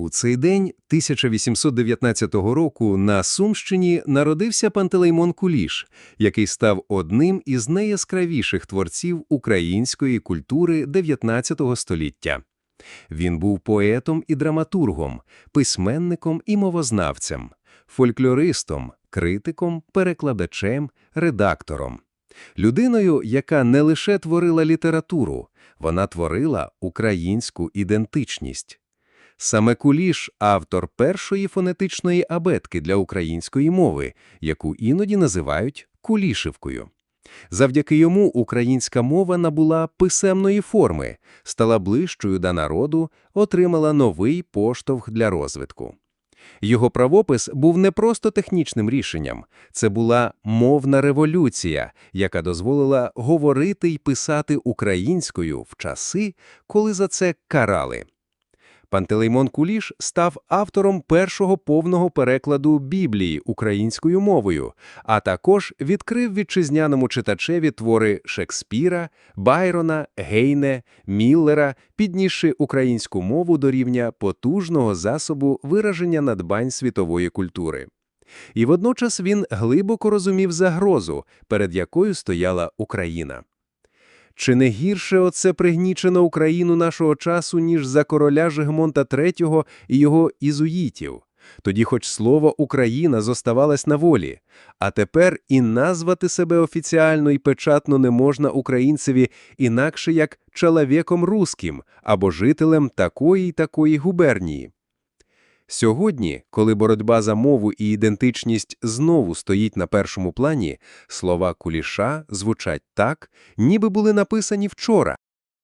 У цей день 1819 року на Сумщині народився Пантелеймон Куліш, який став одним із найяскравіших творців української культури XIX століття. Він був поетом і драматургом, письменником і мовознавцем, фольклористом, критиком, перекладачем, редактором. Людиною, яка не лише творила літературу, вона творила українську ідентичність. Саме Куліш – автор першої фонетичної абетки для української мови, яку іноді називають Кулішівкою. Завдяки йому українська мова набула писемної форми, стала ближчою до народу, отримала новий поштовх для розвитку. Його правопис був не просто технічним рішенням, це була мовна революція, яка дозволила говорити й писати українською в часи, коли за це карали. Пантелеймон Куліш став автором першого повного перекладу Біблії українською мовою, а також відкрив вітчизняному читачеві твори Шекспіра, Байрона, Гейне, Міллера, піднісши українську мову до рівня потужного засобу вираження надбань світової культури. І водночас він глибоко розумів загрозу, перед якою стояла Україна. Чи не гірше оце пригнічено Україну нашого часу, ніж за короля Жигмонта III і його ізуїтів? Тоді хоч слово «Україна» зоставалось на волі, а тепер і назвати себе офіціально і печатно не можна українцеві інакше як «чоловіком русським» або жителем такої й такої губернії. Сьогодні, коли боротьба за мову і ідентичність знову стоїть на першому плані, слова Куліша звучать так, ніби були написані вчора.